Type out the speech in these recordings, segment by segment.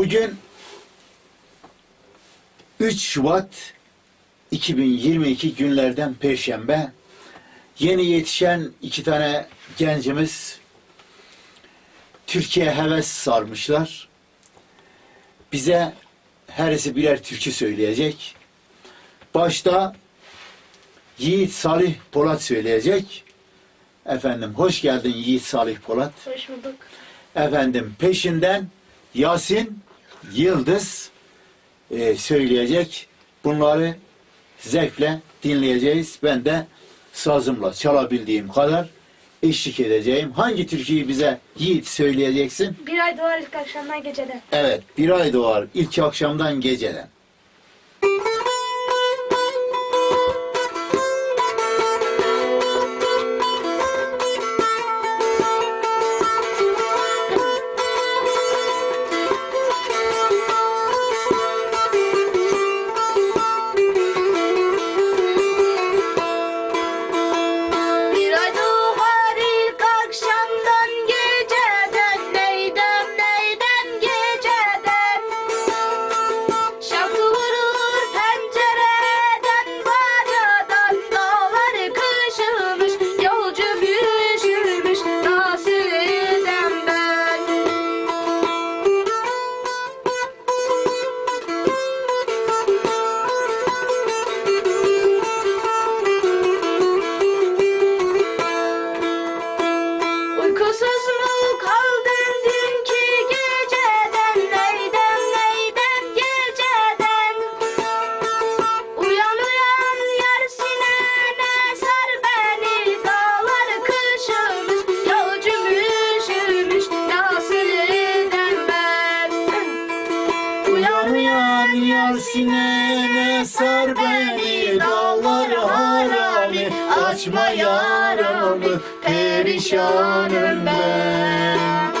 Bugün 3 Şubat 2022 günlerden Perşembe. Yeni yetişen iki tane gencimiz Türkiye heves sarmışlar. Bize herisi birer türkü söyleyecek. Başta Yiğit Salih Polat söyleyecek. Efendim hoş geldin Yiğit Salih Polat. Hoş bulduk. Efendim peşinden Yasin Yıldız e, söyleyecek. Bunları zevkle dinleyeceğiz. Ben de sazımla çalabildiğim kadar eşlik edeceğim. Hangi türküyü bize Yiğit söyleyeceksin? Bir ay doğar ilk akşamdan geceden. Evet, bir ay doğar ilk akşamdan geceden. Sinene sar beni Dağlar harami açma yaramı Perişanım ben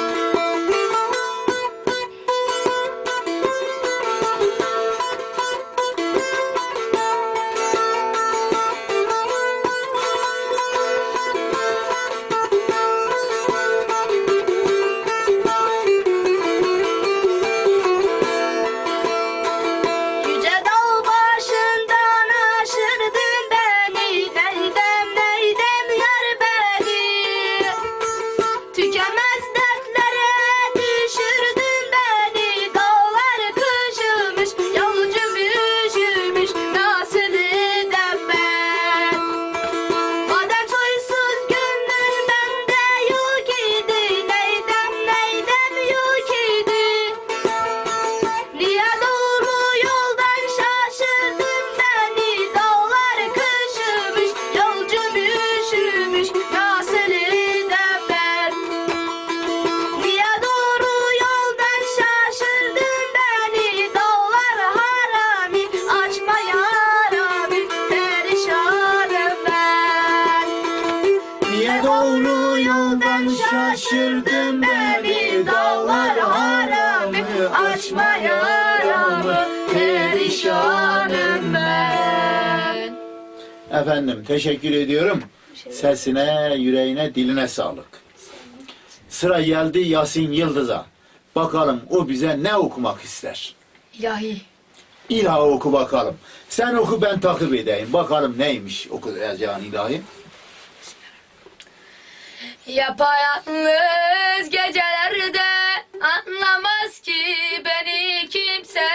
şaşırdın beni Dağlar harami açma yaramı Perişanım ben Efendim teşekkür ediyorum. Sesine, yüreğine, diline sağlık. Sıra geldi Yasin Yıldız'a. Bakalım o bize ne okumak ister? İlahi İlahi oku bakalım. Sen oku ben takip edeyim. Bakalım neymiş okuyacağın ilahi. Yapayalnız gecelerde anlamaz ki beni kimse.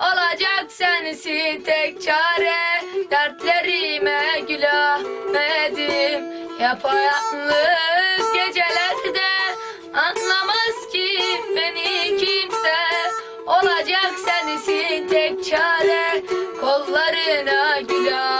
Olacak sensin tek çare. Dertlerime gülemedim. Yapayalnız gecelerde anlamaz ki beni kimse. Olacak sensin tek çare. Kollarına gülemedim